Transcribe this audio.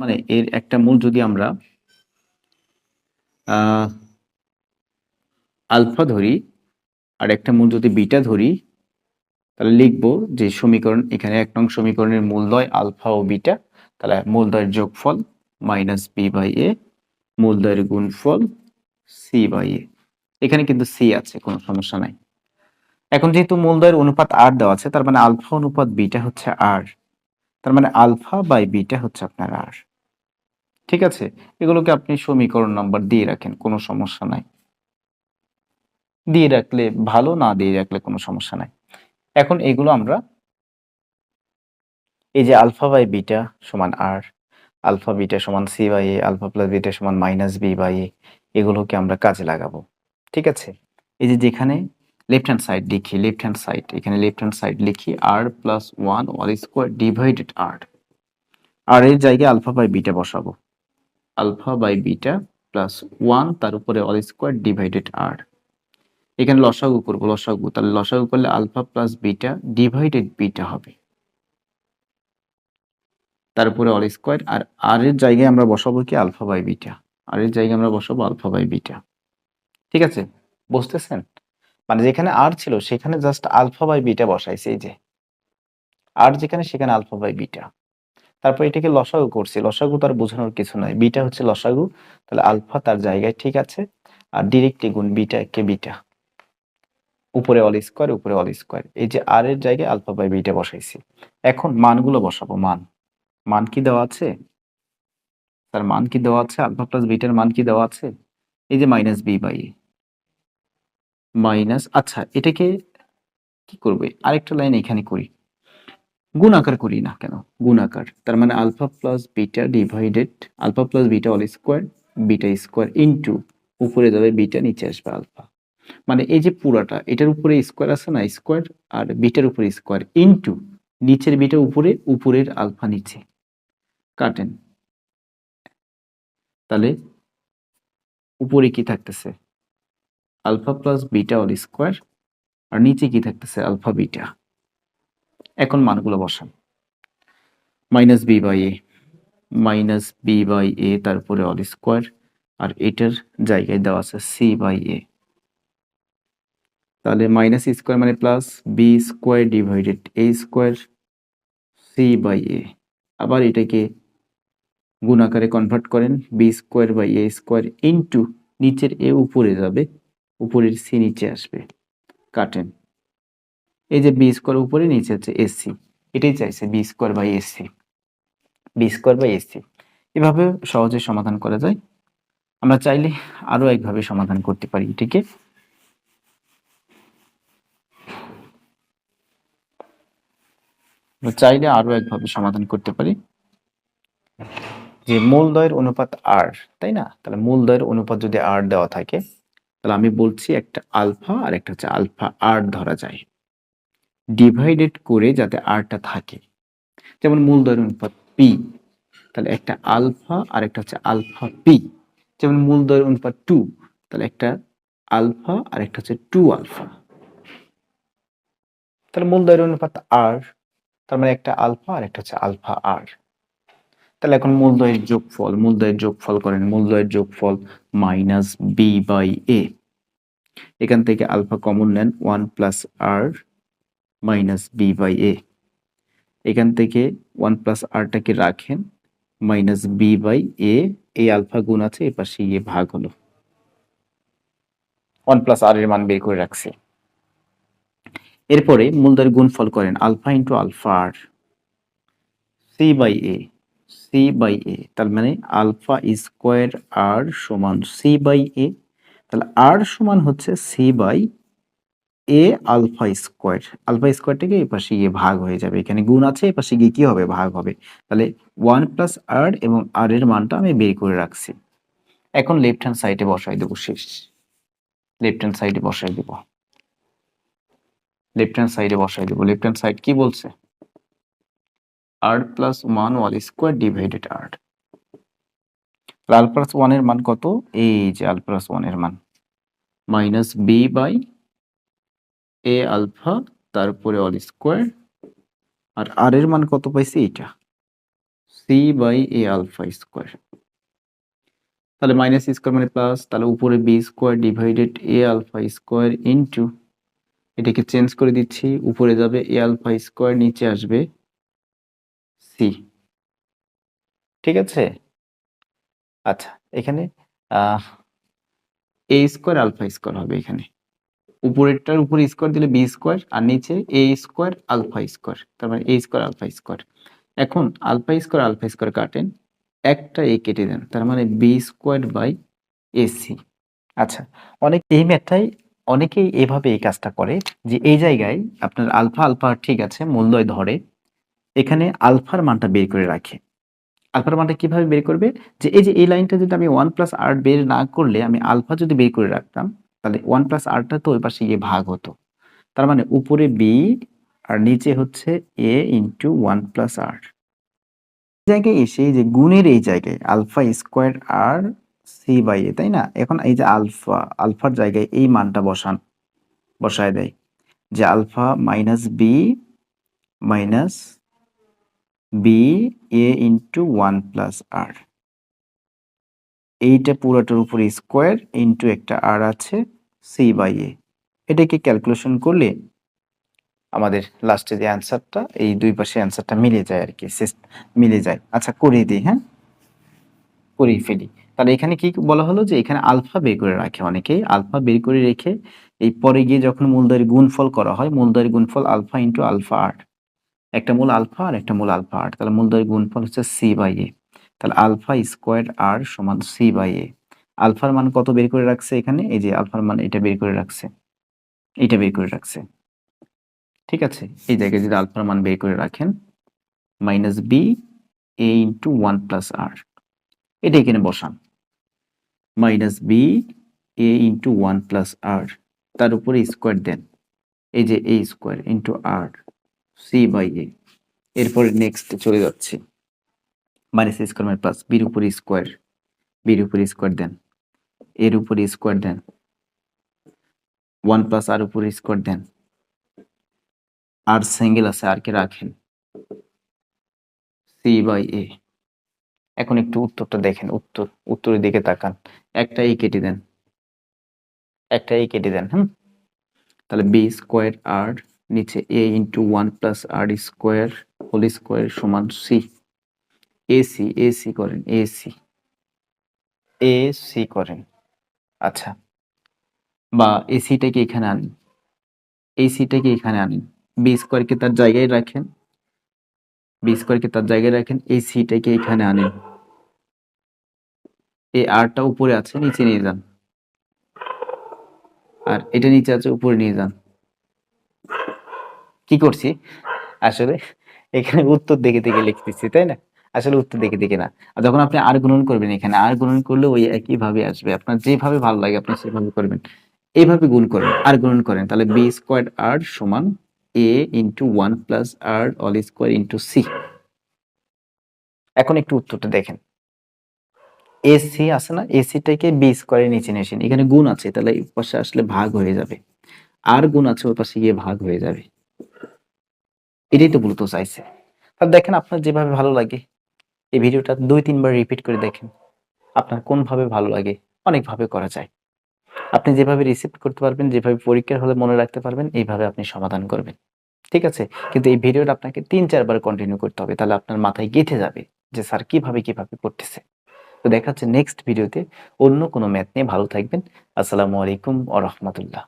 মানে এর একটা মূল যদি আমরা আলফা ধরি আর একটা মূল যদি বিটা ধরি, তাহলে লিখব যে সমীকরণ এখানে এক নং সমীকরণের মূলদয় আলফা ও বিটা, তাহলে মূলদয়ের যোগফল মাইনাস বি বাই এ, মূলদয়ের গুণফল সি বাই এ। এখানে কিন্তু সি আছে, কোনো সমস্যা নাই। এখন যেহেতু মূলদয়ের অনুপাত আর দেওয়া আছে, তার মানে আলফা অনুপাত বিটা হচ্ছে আর। তার মানে আলফা বাই বিটা হচ্ছে আপনার আর। ঠিক আছে? এগুলোকে আপনি সমীকরণ নাম্বার দিয়ে রাখেন, কোনো সমস্যা নাই। দিয়ে রাখলে ভালো, না দিয়ে রাখলে কোনো সমস্যা নাই। এখন এগুলো আমরা এই যে আলফা বাই বিটা সমান আর, আলফা বিটা সমান C by A, alpha plus beta সমান মাইনাস বি বাই এ, এগুলোকে আমরা কাজে লাগাবো। ঠিক আছে? এই যে যেখানে লেফট হ্যান্ড সাইড লিখি লেফট হ্যান্ড সাইড এখানে লেফট হ্যান্ড সাইড লিখি R plus one whole square divided R R এর জায়গায় আলফা বাই বিটা বসাবো। Alpha by beta plus one তার উপরে অল স্কোয়ার ডিভাইডেড আর। এখানে লসাগু করব, লসাগু। তাহলে লসাগু করলে alpha plus beta divided beta হবে। তারপরে অল স্কোয়ার আর আর এর জায়গায় আমরা বসাবো কি? Alpha by beta. আর এর জায়গায় আমরা বসাবো আলফা বাই বিটা। ঠিক আছে? বুঝতেছেন? মানে যেখানে আর ছিল, সেখানে জাস্ট আলফা বাই বিটা বসাইছে, এই যে। আর যেখানে, সেখানে আলফা বাই বিটা। তারপর এটাকে লসাগু করছি। লসাগু তার বোঝানোর কিছু নাই। বিটা হচ্ছে লসাগু। তাহলে আলফা তার জায়গায় ঠিক আছে। আর ডিরেক্টলি গুণ বিটা কে বিটা। উপরে অল স্কোয়ার, উপরে অল স্কোয়ার। এই যে আর এর জায়গায় আলফা বাই বিটা বসাইছি। এখন মানগুলো বসাবো। মান। মান কি দেওয়া আছে? তার মান কি দেওয়া আছে? আলফা প্লাস বিটার মান কি দেওয়া আছে? এই যে মাইনাস বি বাই মাইনাস আচ্ছা এটাকে কি করবে? আরেকটা লাইন এখানে করি। গুণ আকার করি না কেন? গুণ আকার তার মানে alpha plus beta divided alpha plus beta all square beta square into উপরে যাবে বিটা নিচে আসবে আলফা। মানে এই যে পুরাটা, এটার উপরে স্কোয়ার আছে না স্কোয়ার আর বিটার উপরে স্কোয়ার ইন্টু নিচের বিটা উপরে, উপরের আলফা নিচে। কাটেন। তাহলে উপরে কি থাকতেছে? Alpha plus beta all square আর নিচে কি থাকতেছে? আলফা বিটা এখন মানগুলো বসান। Minus B by A, minus B by A, তারপরে অল স্কোয়ার, আর এটার জায়গায় দেওয়া আছে সি বাই এ। তাহলে মাইনাস স্কোয়ার মানে plus B square divided A square C by A. আবার এটাকে গুণ আকারে কনভার্ট করেন, B square by A square into নিচের এ উপরে যাবে, উপরের সি নিচে আসবে। কাটেন। এই যে বি স্কোয়ার উপরে, নিচে হচ্ছে এসসি এটাই চাইছে B square by SC B square by SC এভাবে সহজে সমাধান করা যায়। আমরা চাইলে আরও একভাবে সমাধান করতে পারি, এটিকে। চাইলে আরও একভাবে সমাধান করতে পারি। যে মূল মূলদয়ের অনুপাত আর তাই না? তাহলে মূল মূলদয়ের অনুপাত যদি আর দেওয়া থাকে, তাহলে আমি বলছি একটা আলফা আর একটা হচ্ছে আলফা আর ধরা যায়। ডিভাইডেড করে যাতে আরটা থাকে। যেমন মূলদয়ের অনুপাত পি তাহলে একটা আলফা আর একটা হচ্ছে আলফা পি যেমন মূলদয়ের অনুপাত টু তাহলে একটা আলফা আর একটা হচ্ছে টু আলফা তাহলে মূলদয়ের অনুপাত আর তার মানে একটা আলফা আর একটা হচ্ছে আলফা আর তাহলে এখন মূলদয়ের যোগফল মূলদয়ের যোগফল করেন মূলদয়ের যোগফল মাইনাস বি বাই এ এখান থেকে আলফা কমন নেন one plus R minus B by A এখান থেকে ওয়ান প্লাস আরটাকে রাখেন মাইনাস বি বাই এ এই আলফা গুণ আছে, এ পাশে গিয়ে ভাগ হলো। ওয়ান প্লাস আর এর মান বের করে রাখছি। এরপরে মূলদয়ের গুণফল করেন alpha into alpha R C by A C by A তার মানে আলফা স্কোয়ার আর সমান সি বাই এ তাহলে আর সমান হচ্ছে C by A alpha square. Alpha স্কোয়ারটাকে এই পাশে গিয়ে ভাগ হয়ে যাবে। এখানে গুণ আছে, এই পাশে গিয়ে কি হবে? ভাগ হবে। তাহলে ওয়ান প্লাস আর এবং আর এর মানটা আমি বের করে রাখছি। এখন লেফট হ্যান্ড সাইডে বসাই দেবো শেষ। লেফট হ্যান্ড সাইডে বসাই দেবো। লেফট হ্যান্ড সাইডে বসাই দেবো। লেফট হ্যান্ড সাইড কি বলছে? R plus one whole square divided R আল প্লাস ওয়ানের মান কত? এই যে আল প্লাস ওয়ানের মান। Minus B by A alpha তারপরে অল স্কোয়ার আর আর এর মান কত পাইছি এটা C by A alpha square তাহলে মাইনাস স্কোয়ার মানে প্লাস তাহলে উপরে B square divided A alpha square into এটাকে চেঞ্জ করে দিচ্ছি, উপরে যাবে এ আলফা স্কোয়ার নিচে আসবে সি ঠিক আছে? আচ্ছা এখানে এ স্কোয়ার আলফা স্কোয়ার হবে এখানে। উপরেরটার উপরে স্কোয়ার দিলে বি স্কোয়ার আর নিচে এ স্কোয়ার আলফা স্কোয়ার তার মানে এ স্কোয়ার আলফা স্কোয়ার এখন আলফা স্কোয়ার আলফা স্কোয়ার কাটেন, একটা এ কেটে দেন, তার মানে বি স্কোয়ার বাই এসি আচ্ছা অনেক এই ম্যাথটাই অনেকেই এভাবে এই কাজটা করে যে এই জায়গায় আপনার আলফা আলফা ঠিক আছে মূল্যয় ধরে, এখানে আলফার মানটা বের করে রাখে। আলফার মানটা কীভাবে বের করবে? যে এই যে এই লাইনটা যদি আমি ওয়ান প্লাস আর বের না করলে, আমি আলফা যদি বের করে রাখতাম তাহলে ওয়ান প্লাস আরটা তো ওই পাশে গিয়ে ভাগ হতো। তার মানে উপরে বি আর নিচে হচ্ছে A into one plus R জায়গায় এসে যে গুণের এই জায়গায় alpha square R C by A তাই না? এখন এই যে আলফা আলফার জায়গায় এই মানটা বসান, বসায় দেয়। যে alpha minus B minus B A into one plus R এইটা পুরোটার উপরে স্কোয়ার ইন্টু একটা আর আছে সি বাই এ এটাকে ক্যালকুলেশন করলে আমাদের লাস্টে যে অ্যান্সারটা এই দুই পাশে অ্যান্সারটা মিলে যায় আর কি মিলে যায়। আচ্ছা করিয়ে দিই হ্যাঁ? করিয়ে ফেলি। তাহলে এখানে কি বলা হলো যে এখানে আলফা বের করে রাখে অনেকেই। আলফা বের করে রেখে এই পরে গিয়ে যখন মূলদয়ের গুণফল করা হয় মূলদয়ের গুণফল আলফা ইন্টু আলফা আট একটা মূল আলফা আর একটা মূল আলফা আট তাহলে মূলদয়ের গুণফল হচ্ছে সি বাই এ তাহলে আলফা স্কোয়ার আর সমান সি বাই এ আলফার মান কত বের করে রাখছে এখানে? এই যে আলফার মান এটা বের করে রাখছে। এটা বের করে রাখছে। ঠিক আছে? এই জায়গায় যদি আলফার মান বের করে রাখেন minus B A into one plus R এটা এখানে বসান। Minus B A into one plus R তার উপরে স্কোয়ার দেন। এই যে A square into R C by A এরপরে নেক্সট চলে যাচ্ছে। মাইনাস স্কোয়ার মানে প্লাস বির উপরে স্কোয়ার বির উপরে স্কোয়ার দেন এর উপরে স্কোয়ার দেন ওয়ান প্লাস আর উপরে স্কোয়ার দেন আর সিঙ্গেল আছে আর কে রাখেন সি বাই এ এখন একটু উত্তরটা দেখেন, উত্তর, উত্তরের দিকে তাকান। একটা এই কেটে দেন, একটা এই কেটে দেন, হুম? তাহলে বি স্কোয়ার আর নিচে A into one plus R square whole square সমান সি এসি এসি করেন এসি এসি করেন। আচ্ছা। বা এসিটাকে এখানে আনেন। এই সিটাকে এখানে আনেন। বি স্কোয়ারকে তার জায়গায় রাখেন। বি স্কোয়ারকে তার জায়গায় রাখেন। এই সিটাকে এখানে আনেন। এই আরটা উপরে আছে, নিচে নিয়ে যান। আর এটা নিচে আছে, উপরে নিয়ে যান। কি করছি? আসলে এখানে উত্তর দেখে দেখে লিখতেছি, তাই না? আসলে উত্তর দেখে দেখে না। আর যখন আপনি আর গুণন করবেন এখানে আর গুণন করলে ওই একই ভাবে আসবে। আপনার যেভাবে ভালো লাগে আপনি সেভাবে করবেন। এইভাবে গুণ করেন আর গুণন করেন। তাহলে বি স্কোয়ার আর সমান A into one plus R all square into C এখন একটু উত্তরটা দেখেন। এসি আছে না? এসিটাকে বি স্কোয়ারের নিচে নিয়ে আসেন। এখানে গুণ আছে তাহলে এই পাশে আসলে ভাগ হয়ে যাবে। আর গুণ আছে ওই পাশে গিয়ে ভাগ হয়ে যাবে। এটাই তো বলতে চাইছে। তাহলে দেখেন আপনার যেভাবে ভালো লাগে এই ভিডিওটা দুই, তিনবার রিপিট করে দেখেন। আপনার কোনভাবে ভালো লাগে, অনেকভাবে করা যায়। আপনি যেভাবে রিসিভ করতে পারবেন, যেভাবে পরীক্ষার হলে মনে রাখতে পারবেন, এইভাবে আপনি সমাধান করবেন। ঠিক আছে? কিন্তু এই ভিডিওটা আপনাকে তিন, চারবার কন্টিনিউ করতে হবে, তাহলে আপনার মাথায় গেঁথে যাবে যে, স্যার, কীভাবে কীভাবে করতেছে? তো দেখা হচ্ছে নেক্সট ভিডিওতে অন্য কোনো ম্যাথ নিয়ে ভালো থাকবেন। আসসালামু আলাইকুম আ রহমতুল্লাহ।